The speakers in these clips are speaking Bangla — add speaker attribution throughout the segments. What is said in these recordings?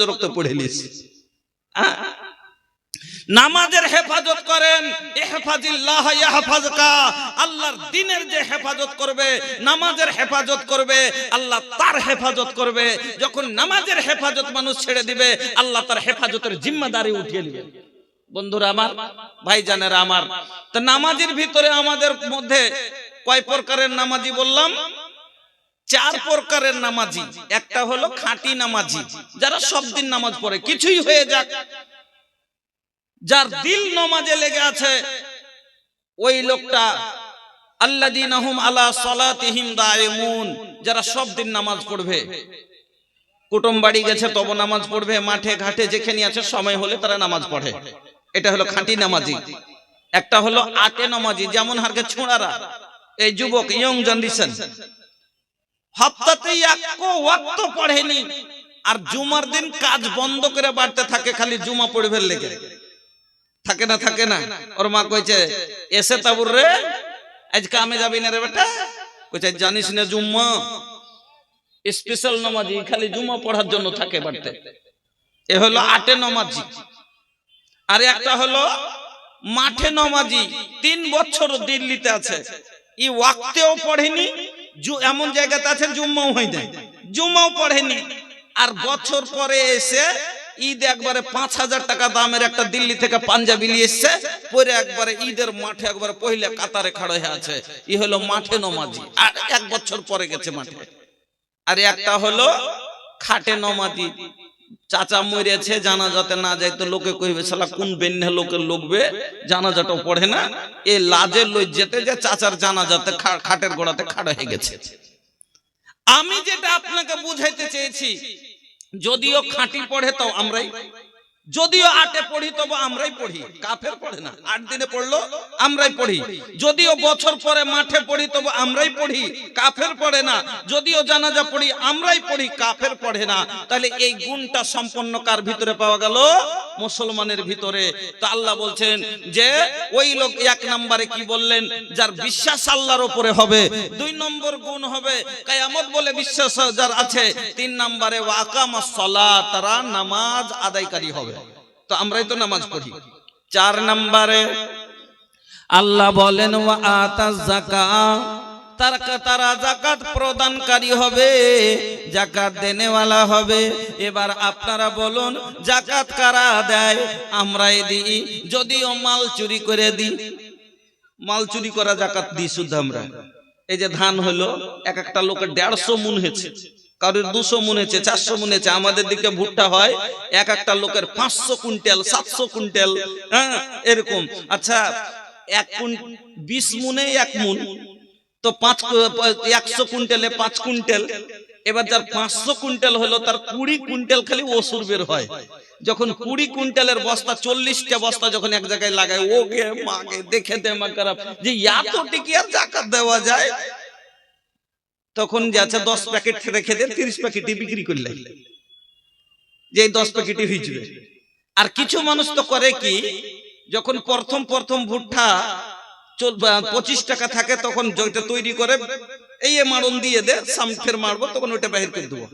Speaker 1: রক্ত পড়ে নিস। হ্যাঁ? নামাজের হেফাজত করেন। আল্লাহর দিনের যে হেফাজত করবে নামাজের হেফাজত করবে আল্লাহ তার হেফাজত করবে। যখন নামাজের হেফাজত মানুষ ছেড়ে দিবে আল্লাহ তার হেফাজতের জিম্মাদারি উঠিয়ে নেবে। বন্ধুরা আমার ভাইজানেরা আমার তো নামাজের ভিতরে আমাদের মধ্যে কয় প্রকারের নামাজি বললাম? চার প্রকারের নামাজি। একটা হলো খাঁটি নামাজি, যারা সব দিন নামাজ পড়ে, কিছুই হয়ে যাক। যার দিল নমাজে লেগে আছে, ওই লোকটা আল্লাযীনাহুম আলা সালাতিহিম দায়মুন, যারা সব দিন নামাজ পড়বে। কুটুম বাড়ি গেছে, তবে নামাজ পড়বে, মাঠে ঘাটে যেখানে আছে, সময় হলে তারা নামাজ পড়ে। এটা হলো খাঁটি নামাজি। একটা হলো আটে নামাজি, যেমন হারকে ছোঁড়ারা। এই যুবক ইয়ং জেনারেশন হপ্তাতেই এক ওয়াক্ত পড়েনি। আর জুমার দিন কাজ বন্ধ করে বাড়তে থাকে, খালি জুমা পড়বে লেগে থাকে না থাকে না। ওর মা কইছে, এসে তাবুর রে আজ কামে যাবি না রে বেটা। কইছে, জানিস না জুম্মা স্পেশাল নামাজি, খালি জুমা পড়ার জন্য থাকে বাড়তে। এ হলো আটে নামাজি। আর একটা হলো মাঠে নামাজি, তিন বছর দিল্লিতে আছে। ই ওয়াক্তেও পড়েনি এমন জায়গাতে আছেন জুম্মাও হয়ে নাই। জুম্মাও পড়েনি। আর বছর পরে এসে ঈদ একবারে পাঁচ হাজার টাকা দামের একটা দিল্লি থেকে পাঞ্জাবি নিয়ে এসছে, পরে একবারে ঈদের মাঠে একবারে পহিলে কাতারে খাড়া হয়ে আছে। ই হলো মাঠে নমাজি। আর এক বছর পরে গেছে মাঠে। আর একটা হলো খাটে নমাজি। চাচা মরেছে, জানাজাতে না যায় তো লোকে কইবে, শালা কোন বেন্যা লোকের লোকবে? জানাজাটাও পড়ে না? এ লাজে লই যেতে যে চাচার জানাজাতে খাটের গোড়াতে খাড়া হয়ে গেছে। আমি যেটা আপনাকে বুঝাইতে চেয়েছি, যদিও খাঁটি পড়ে তো আমরাই যদিও আটে পড়ি, তবু আমরাই পড়ি। কাফের পড়ে না। আট দিনে পড়ল, আমরাই পড়ি। যদিও বছর পরে মাঠে পড়ি, তবু আমরাই পড়ি। কাফের পড়ে না। যদিও জানাজা পড়ি, আমরাই পড়ি। কাফের পড়ে না। তাহলে এই গুণটা সম্পন্ন কার ভিতরে পাওয়া গেল? মুসলমানের ভিতরে। তো আল্লাহ বলছেন যে, ওই লোক এক নম্বরে কি বললেন? যার বিশ্বাস আল্লাহর উপরে হবে, দুই নম্বর গুণ হবে। কায়ামত বলে বিশ্বাস যার আছে, তিন নম্বরে ওয়াকামাস সালাত তারা নামাজ আদায়কারী হবে। তো আমরাই তো নামাজ পড়ি। চার নম্বরে আল্লাহ বলেন, ওয়া আতাজ যাকাত তারা তারা জাকাত প্রদানকারী হবে, জাকাত দেনেওয়ালা হবে। এবার আপনারা বলুন, জাকাত কারা দেয়? আমরাই দিই, যদিও মাল চুরি করে দিই। মাল চুরি করা জাকাত দিই শুদ্ধ আমরা। এই যে ধান হলো, এক একটা লোকের দেড়শো মুন হয়েছে। কারোর দুশো মুন হয়েছে, চারশো মুন হয়েছে, আমাদের দিকে ভুট্টা হয়, এক একটা লোকের পাঁচশো কুইন্টাল, সাতশো কুইন্টাল হ্যাঁ এরকম। আচ্ছা এক কুইন বিশ মুনে এক মুন। তো পাঁচ একশো কুইন্টালে পাঁচ কুইন্টাল। এবার যার পাঁচশো কুইন্টাল হলো, তার কুড়ি কুইন্টাল খালি ওসুর বের হয়। যখন কুড়ি কুইন্টালের বস্তা, চল্লিশটা বস্তা যখন এক জায়গায় লাগায় ওকে মাকে দেখে দে মা খারাপ। যে এত টিকি আর জাকাত দেওয়া যায়? তখন যাচ্ছে দশ প্যাকেট রেখে দিয়ে তিরিশ প্যাকেটই বিক্রি করলে যে দশ প্যাকেটই হয়ে আর কিছু মানুষ তো করে কি, যখন প্রথম প্রথম ভুট্টা পঁচিশ টাকা থাকে তখন যেটা তৈরি করে, এই মারণ দিয়ে দে, সাম ফের মারবো, তখন ওইটা বাহির করে দেবো।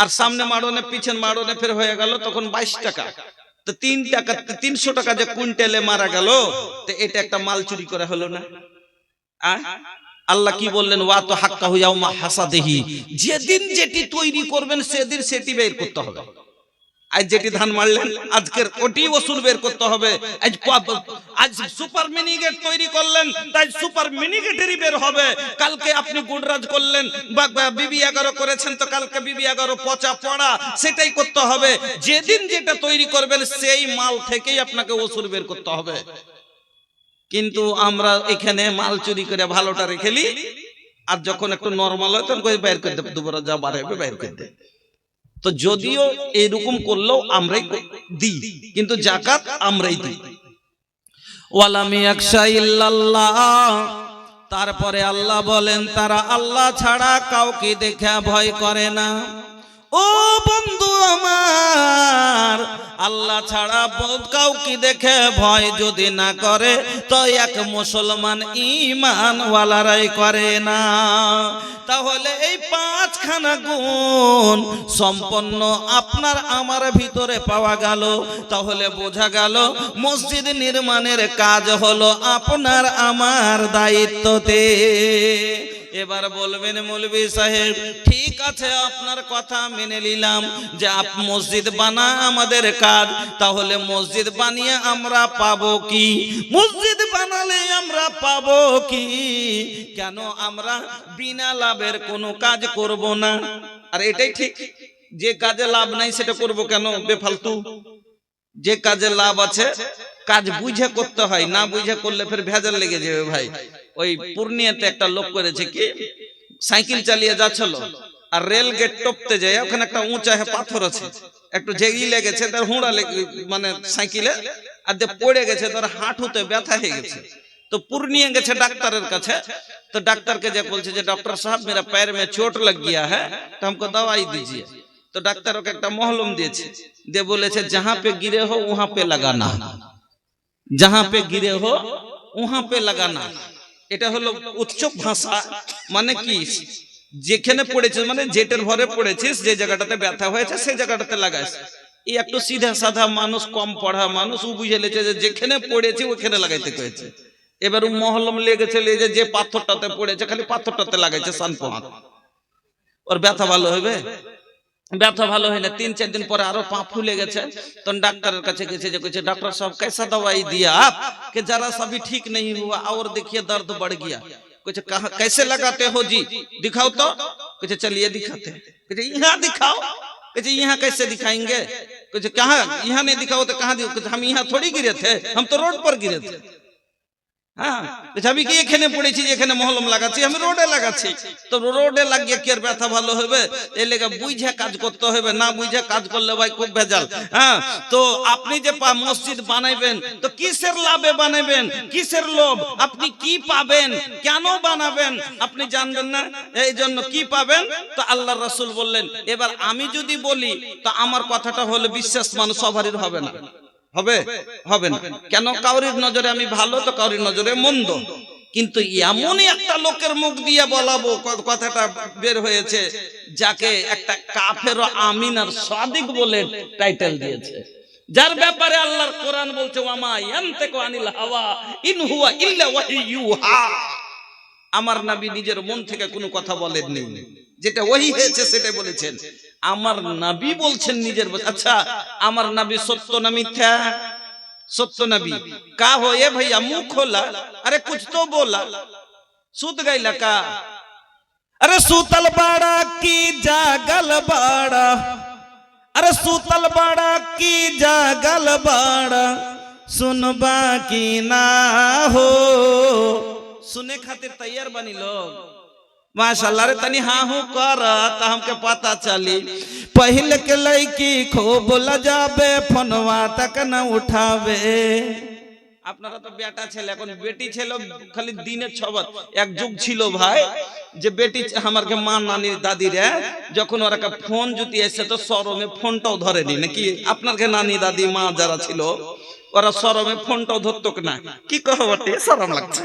Speaker 1: আর সামনে মারনে পিছন মারনে ফের হয়ে গেল, তখন বাইশ টাকা। তো তিন টাকা, তিনশো টাকা যে কুইন্টালে মারা গেল, তো এটা একটা মাল চুরি করা হলো না? আল্লাহ কি বললেন, ওয়া তো হাক্কা হুয়াও মা হাসাদেহি। যেদিন যেটি তৈরি করবেন, সেদিন সেটি বের করতে হবে। আজ যেটি ধান মারলেন, আজকের ওটি ওসুল বের করতে হবে। আজ আজ সুপার মিনিগেট তৈরি করলেন, তাই সুপার মিনিগেটেরই বের হবে। কালকে আপনি গুডরাজ করলেন, বা বিবি এগারো করেছেন, তো কালকে বিবি এগারো পচা পড়া, সেটাই করতে হবে। যেদিন যেটা তৈরি করবেন, সেই মাল থেকেই আপনাকে ওসুল বের করতে হবে। কিন্তু আমরা এখানে মাল চুরি করে ভালোটা রেখেলি আর যখন একটু নর্মাল হয়, তখন বাইর করে দেব দুবার যা বার হবে বাইর করে দেব তো যদিও এরকম করলেও আমরাই দিই, কিন্তু জাকাত আমরাই দিই। ওয়ালামি একশা ইল্লাল্লাহ। তারপরে আল্লাহ বলেন, তারা আল্লাহ ছাড়া কাউকে দেখে ভয় করে না। ও বন্ধু আমার, আল্লাহ ছাড়া বোধ কাউকে দেখে ভয় যদি না করে, তো এক মুসলমান ইমান ওয়ালারাই করে না। তাহলে এই পাঁচখানা গুণ সম্পন্ন আপনার আমার ভিতরে পাওয়া গেল। তাহলে বোঝা গেল মসজিদ নির্মাণের কাজ হলো আপনার আমার দায়িত্বতে। এবার বলবেন মৌলবী সাহেব, ঠিক আছে, আপনার কথা মেনে নিলাম যে আপ মসজিদ বানা আমাদের কাজ, তাহলে মসজিদ বানিয়ে আমরা পাবো কি? মসজিদ বানালে আমরা পাবো কি? কেন আমরা বিনা লাভের কোনো কাজ করব না? আর এটাই ঠিক, যে কাজে লাভ নাই সেটা করব কেন বেফালতু? যে কাজে লাভ আছে, কাজ বুঝে করতে হয়, না বুঝে করলে ফের ভেজাল লেগে যাবে ভাই। ওই পূর্ণিয়াতে একটা লোক করেছে কি? সাইকেল চালিয়ে যাচ্ছিল। আর রেল গেট টপতে যায় ওখানে একটা উঁচা পাথর আছে। একটু জেগি লেগেছে তার হুঁড়া মানে সাইকেলে আর যে পড়ে গেছে তার হাঁটুতে ব্যথা হয়ে গেছে। तो पूर्णिया गए डॉक्टर तो डॉक्टर के जब बोलते डॉक्टर साहब मेरा पैर में चोट लग गया है तो हमको दवाई दीजिए तो डॉक्टर के एक महलूम दिए दे बोले जहाँ पे गिरे हो वहाँ पे लगाना जहाँ पे गिरे हो वहाँ पे लगाना এটা হলো উচ্চ ভাষা। মানে কি? যেখানে পড়েছিস মানে জেটের ভরে পড়েছিস যে জায়গাটাতে ব্যথা হয়েছে সেই জায়গাটাতে লাগাইস এই একটু সিধা সাধা মানুষ কম পড়া মানুষ ও বুঝে লেছে যে যেখানে পড়েছে ওখানে লাগাইতে কয়েছে এবার ও মহলম লেগেছে লেগে যে পাথরটাতে পড়েছে খালি পাথরটাতে লাগাইছে সান পাহাড় ওর ব্যথা ভালো হবে? ব্যথা ভালো হয় না তিন চার দিন পরে আরো পা ফুলে গেছে তখন ডাক্তারের কাছে গেছে যে কইছে डॉक्टर साहब कैसा दवाई दिया आप कि जरा सा भी ठीक नहीं हुआ और देखिए दर्द बढ़ गया कुछ कहा कैसे लगाते हो जी दिखाओ तो कुछ चलिए दिखाते हैं कुछ यहाँ दिखाओ कुछ यहाँ कैसे दिखाएंगे कुछ कहा यहाँ नहीं दिखाओ तो कहाँ दिखाओ कुछ हम यहाँ थोड़ी गिरे थे हम तो रोड पर गिरे थे হ্যাঁ বলছে, আমি কি এখানে পড়েছি যে এখানে মহলম লাগাচ্ছি? আমি রোডে লাগাচ্ছি। তো রোডে লাগিয়ে কি আর ব্যথা ভালো হবে? এই লেগে বুঝে কাজ করতে হবে না বুঝে কাজ করলে ভাই খুব ভেজাল। হ্যাঁ তো আপনি যে মসজিদ বানাইবেন তো কিসের লাভে বানাবেন কিসের লোভ? আপনি কি পাবেন? কেন বানাবেন? আপনি জানবেন না? এই জন্য কি পাবেন? তো আল্লাহ রাসূল বললেন এবার আমি যদি বলি তো আমার কথাটা হলে বিশ্বাস মানুষ সবারই হবে না। হবে? হবে। না। কেন? কাউরির নজরে আমি ভালো তো কাউরির নজরে মন্দ। কিন্তু এমনই একটা লোকের মুখ দিয়ে বলাবো কথাটা বের হয়েছে যাকে একটা কাফের আমিন আর সাদিক বলে টাইটেল দিয়েছে। যার ব্যাপারে আল্লাহর কোরআন বলছে ওয়ামা ইয়ানতাকু আনিল হাওয়া ইন হুয়া ইল্লা ওয়াহিয়ুহা। আমার নবী নিজের মন থেকে কোনো কথা বলেননি। যেটা ওহি হয়েছে সেটা বলেছেন। আমার নবী বলছেন নিজের ব- আচ্ছা আমার নবী সত্য না মিথ্যা সত্য নবী কা হো এ भैया मुंह खोला अरे कुछ तो बोला सुत गईला का अरे सुतल बाड़ा की जागल बाड़ा अरे सुतल बाड़ा की जागल बाड़ा सुनबा की ना हो सुने खातिर तैयार बनी लोग माशाल्लाह रे तनी हाँ हूँ कर त हमके पता चली पहले के लड़की खूब लजाबे फोनवा तक न उठावे আপনারা তো বেটা ছেলে এখন বেটি ছেলে খালি দিনে ছবার এক যুগ ছিল ভাই যে বেটি আমারকে মা নানি দাদিরা যখন ওরা কা ফোন যদি এসে তো সরমে ফোনটাও ধরেনি নাকি আপনারকে নানি দাদি মা যারা ছিল ওরা সরমে ফোনটাও ধরতো না কি কহ বটে সরম লাগছে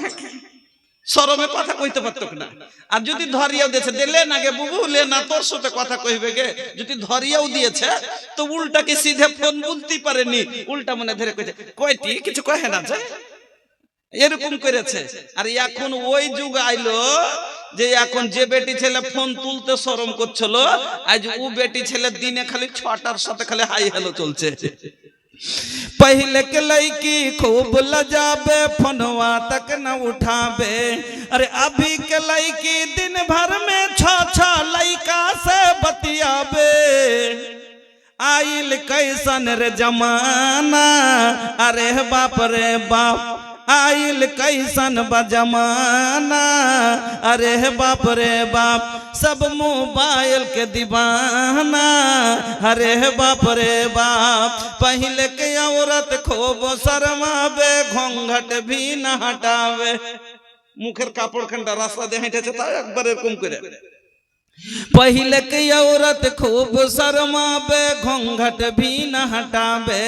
Speaker 1: সরমে কথা কইতে পারত না। আর যদি ধরিয়াও দিয়েছে দিলে না গে বুবু, লে না তোর সাথে কথা কইবে গে। যদি ধরিয়াও দিয়েছে, তো উল্টাকে সিধে ফোন বলতেই পারেনি? উল্টা মনে ধরে কইছে কয়টি কিছু কহে না যে? এরকম করেছে আর এখন ওই যুগ আইলো যে এখন যে বেটি ছেলে ফোন তুলতে শরম করছিল, আজ ও বেটি ছেলে দিনে খালি ছটার সাথে খালি হাই হ্যালো চলছে। पहले के लड़की खूब लजाबे, फोनवा तक न उठाबे। अरे अभी के लड़की दिन भर में छ छ लड़का से बतियाबे। आइल कैसन रे जमाना, अरे बाप रे बाप। आइल कैसन बजमाना अरे बाप रे बाप सब मोबाइल के दीवाना अरे बाप रे बाप पहले के औरत खूब शर्मावे ঘঙ্ঘট भी न हटावे মুখের কাপড় খানটা রাস্তা দিয়ে হেঁটেছে তাও একবার এরকম করে पहले की औरत खूब शर्माबे घूंघट भी न हटाबे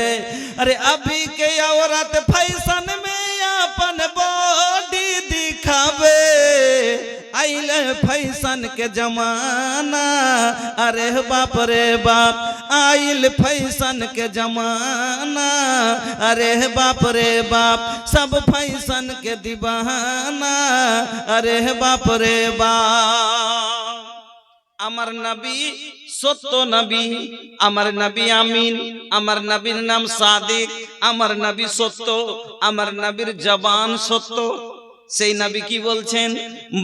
Speaker 1: अरे अभी के औरत फैशन में अपन बॉडी दिखाबे आइल फैशन के जमाना अरे बाप रे बाप आइल फैशन के जमाना अरे बाप रे बाप सब फैशन के दीवाना अरे बाप রে বাপ আমার নবী সত্য নবী, আমার নবী আমিন, আমার নবীর নাম সাদিক, আমার নবী সত্য, আমার নবীর জবান সত্য। সেই নবী কি বলছেন?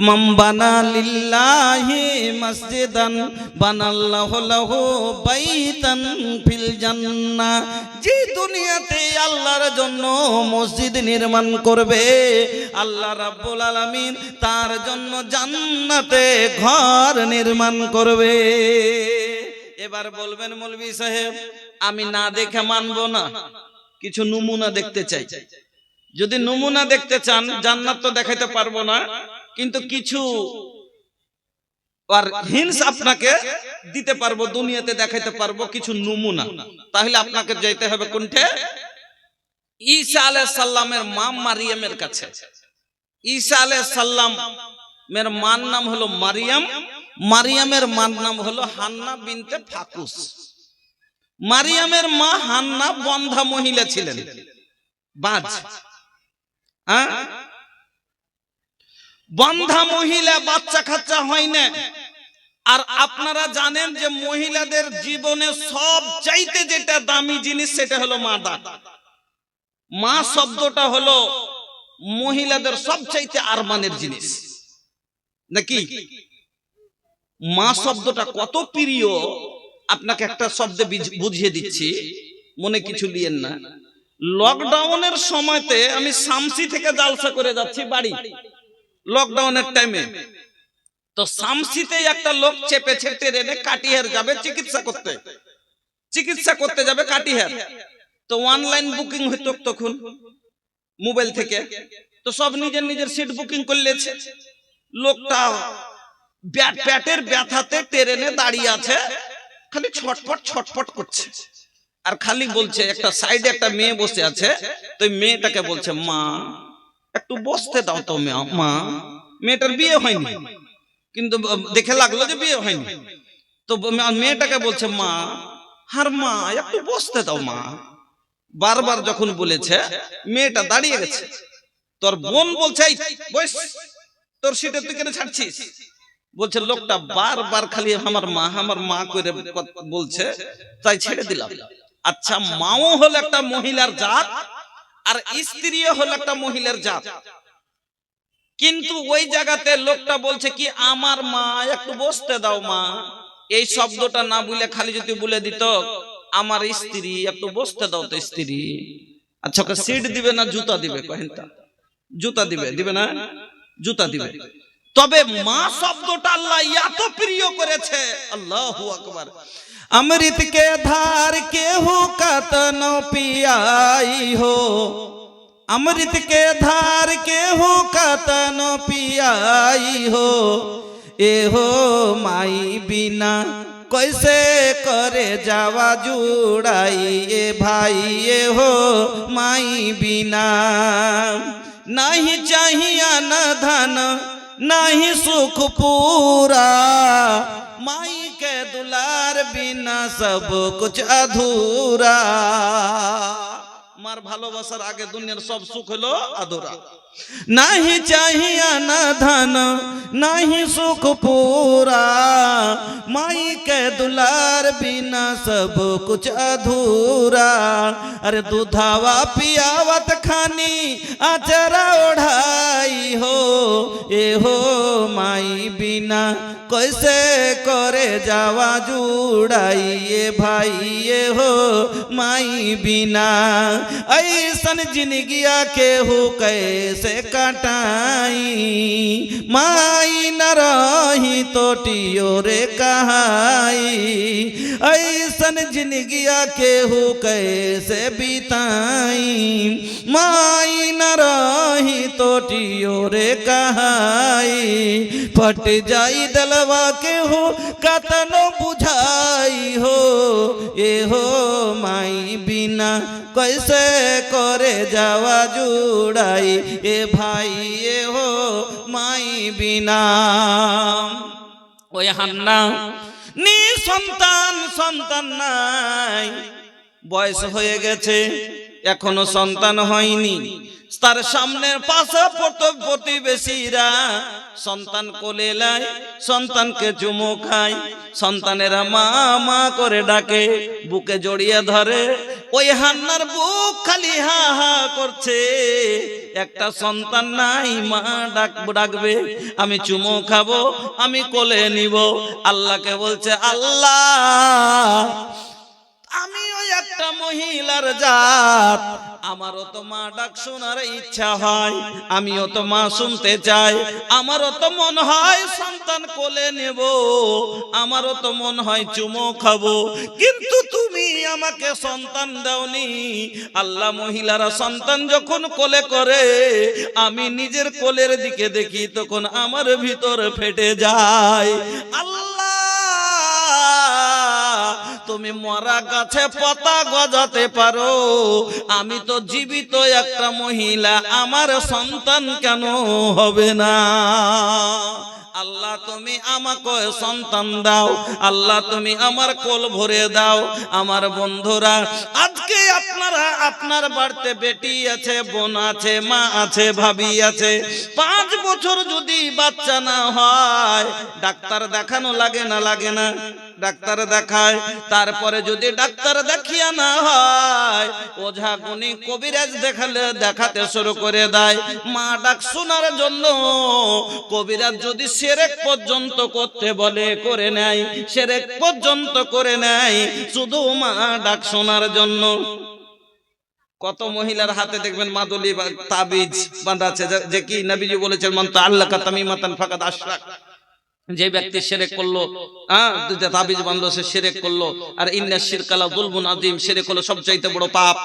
Speaker 1: মাম বানা লিল্লাহি মসজিদান, বানাল্লাহু লাহু বাইতান ফিল জান্নাহ। যে দুনিয়াতে আল্লাহর জন্য মসজিদ নির্মাণ করবে, আল্লাহ রাব্বুল আলামিন তার জন্য জান্নাতে ঘর নির্মাণ করবে। এবার বলবেন মৌলভী সাহেব, আমি না দেখে মানবো না। কিছু নমুনা দেখতে চাই। যদি নমুনা দেখতে চান, জান্নাত তো দেখাইতে পারব না, কিন্তু কিছু আপনাকে দিতে পারব, দুনিয়াতে দেখাইতে পারব কিছু নমুনা। তাহলে আপনাকে যেতে হবে কোনটে? ঈসা মা মারিয়ামের কাছে। ঈসা আলাইহিস সাল্লাম মের মার নাম হলো মারিয়াম, মারিয়ামের মার নাম হলো হান্না বিনতে ফাকুস। মারিয়ামের মা হান্না বন্ধা মহিলা ছিলেন। বাজ। হ্যাঁ? বন্ধা মহিলা বাচ্চা খাচ্চা হয় না। আর আপনারা জানেন যে মহিলাদের জীবনে সব চাইতে যেটা দামি জিনিস, সেটা হলো মা দা মা শব্দটা হলো মহিলাদের সব চাইতে আরমানের জিনিস। নাকি? মা শব্দটা কত প্রিয়, আপনাকে একটা শব্দে বুঝিয়ে দিচ্ছি। মনে কিছু লিয়েন না। লকডাউনের সময়তে আমি সামসি থেকে জালসা করে যাচ্ছি বাড়ি। লকডাউনের টাইমে তো সামসিতে একটা লোক চেপেছে ট্রেনে কাটিহার যাবে চিকিৎসা করতে। চিকিৎসা করতে যাবে কাটিহার তো অনলাইন বুকিং হইতো তখন মোবাইল থেকে। তো সব নিজের নিজের সিট বুকিং করলেছে লোকটা ব্যাট প্যাটের ব্যথাতে ট্রেনে দাঁড়িয়ে আছে। খালি ছটফট ছটফট করছে। আর খালি বলছে, একটা সাইডে একটা মেয়ে বসে আছে, তো মেয়েটাকে বলছে, মা, একটু বসতে দাও তো মা- মেয়েটার বিয়ে হয়নি। কিন্তু দেখে লাগল যে বিয়ে হয়নি। তো মেয়েটাকে বলছে, মা, হার মা, একটু বসতে দাও মা। বারবার যখন বলেছে, মেয়েটা দাঁড়িয়ে গেছে। তোর বোন বলছে তোর সিটে তুই কেন ছাড়ছিস? বলছে, লোকটা বারবার খালি আমার মা আমার মা করে বলছে, তাই ছেড়ে দিলাম। আচ্ছা মাও হলো একটা মহিলার জাত আর স্ত্রীও হলো একটা মহিলার জাত। কিন্তু ওই জায়গাতে লোকটা বলছে কি আমার মা একটু বসতে দাও মা। এই শব্দটা না বলে খালি যদি বলে দিত আমার স্ত্রী একটু বসতে দাও তো স্ত্রী। আচ্ছা ওকে সিট দিবে না জুতা দিবে কহেনটা জুতা দিবে দিবে না? জুতা দিবে। তবে মা শব্দটা আল্লাহ এত প্রিয় করেছে। আল্লাহু আকবার। अमृत के धार केहू कतन पियाई हो। अमृत के धार केहू कतन पियाई हो। ए हो माई बिना कैसे करे जावा जुड़ाई? ए भाई ए हो माई बिना। नहीं चाहिए न धन, नहीं सुख पूरा। के दुलार बिना सब कुछ अधूरा মার ভালোবাসার আগে দুনিয়ার সব সুখ হলো আধুরা नहीं चाहिए न धन नहीं सुख पूरा माई के दुलार बिना सब कुछ अधूरा अरे दूधावा पियावत खानी अचरा ओढ़ाई हो ए हो माई बिना कैसे करे जावा जुड़ाई ए भाई ए हो माई बिना। ऐसन जिंदगिया के हो कैसे कटाई? माई न रही तो टियो रे कहाई। ऐसन जिंदगिया केहू कैसे बिताई? माई न रही तो टियो रे कहाई। फट जाई दलवा के हो कतनो बुझाई हो। ए हो माई মাই বিনা কইসে করে যাওয়া জুড়াই, এ ভাই, এ হো মাই বিনা। ওই হান্না, নি সন্তান সন্তান নাই। বয়স হয়ে গেছে, এখনও সন্তান হয়নি। তার সামনের পাশে প্রত- প্রতিবেশীরা। সন্তান কোলে লাই, সন্তানকে চুমু খায় সন্তানেরা মা মা করে ডাকে, বুকে জড়িয়ে ধরে। ওই হান্নার বুক খালি হা হা করছে। একটা সন্তান নাই, মা ডাক, ডাকবে, আমি চুমো খাব, আমি কোলে নিব। আল্লাহকে বলছে, আল্লাহ মহিলার জাত। আমারও তো মা ডাক শোনার ইচ্ছা হয়, আমিও তো মা শুনতে চাই। আমারও তো মন হয় সন্তান কোলে নেব, আমারও তো মন হয় চুমো খাব। কিন্তু তুমি আমাকে সন্তান দাওনি। আল্লাহ মহিলারা সন্তান যখন কোলে করে, আমি নিজের কোলের দিকে দেখি, তখন আমার ভিতর ফেটে যায়। আল্লাহ তুমি মরা গাছে পাতা গজাতে পারো। আমি তো জীবিত একটা মহিলা, আমার সন্তান কেন হবে না? আল্লাহ তুমি আমাকে সন্তান দাও, আল্লাহ তুমি আমার কোল ভরে দাও। আমার বন্ধুরা, আজকে আপনারা আপনার বাড়িতে বেটি আছে, বোন আছে, মা আছে, ভাবি আছে। পাঁচ বছর যদি বাচ্চা না হয়, ডাক্তার দেখানো লাগে না লাগে না। ডাক্তার দেখায়, তারপরে যদি ডাক্তার দেখিয়া না হয়, ওঝা গুনি কবিরাজ দেখালে দেখাতে শুরু করে দেয়। মা ডাক শোনার জন্য কবিরাজ যদি সেরেক পর্যন্ত করতে বলে, করে নেয়, সেরেক পর্যন্ত করে নেয়, শুধু মা ডাক শোনার জন্য। কত মহিলার হাতে দেখবেন মাদুলি বা তাবিজ বাঁধা আছে যে- কি নবীজি বলেছেন, মান আল্লাহ তামিমাতান ফাকাদ আশরাক। যে ব্যক্তি সেরেক করল তাবিজ বাঁধলো, সে সেরেক করল। আর ইন্না শিরকালা দুলবুন আজিম সেরেক হলো সবচাইতে বড় পাপ।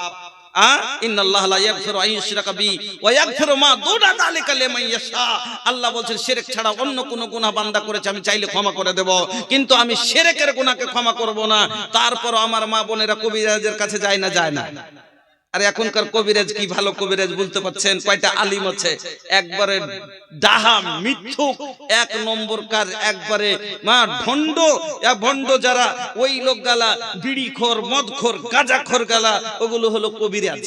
Speaker 1: আল্লাহ ছাড়া অন্য কোন গুনাহ বান্দা করেছে, আমি চাইলে ক্ষমা করে দেব। কিন্তু আমি শিরকের গুনাহকে ক্ষমা করব না। তারপর আমার মা বোনেরা কবিরাজের কাছে যায় না যায় না। আর এখনকার কবিরাজ কি ভালো কবিরাজ বলতে পারছেন? কয়টা আলিম আছে? একবারে ডাহা, মিথ্যুক, এক নম্বর কাজ একবারে মা এক ভণ্ড যারা, ওই লোক গালা বিড়ি খোর মদ খোর গাঁজা খোর গালা, ওগুলো হলো কবিরাজ।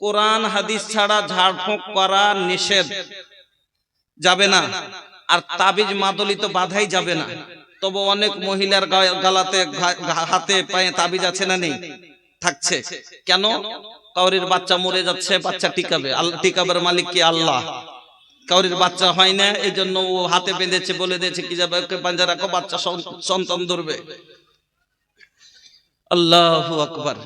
Speaker 1: কোরআন, হাদিস ছাড়া ঝাড়ফুঁক করা নিষেধ। যাবে না। আর তাবিজ মাদলি তো বাধাই যাবে না। তবে অনেক মহিলার গালাতে হাতে পায়ে তাবিজ আছে না নেই? থাকছে। কেন? কাউরির বাচ্চা মরে যাচ্ছে বাচ্চা টিকাবে। আল্লাহ টিকাবার মালিক কি আল্লাহ? কাউরির বাচ্চা হয় না এই জন্য ও হাতে বেঁধেছে বলে দিয়েছে কি যাবে? ওকে পাঞ্জা রাখো বাচ্চা সন্তান ধরবে। আল্লাহ আকবার।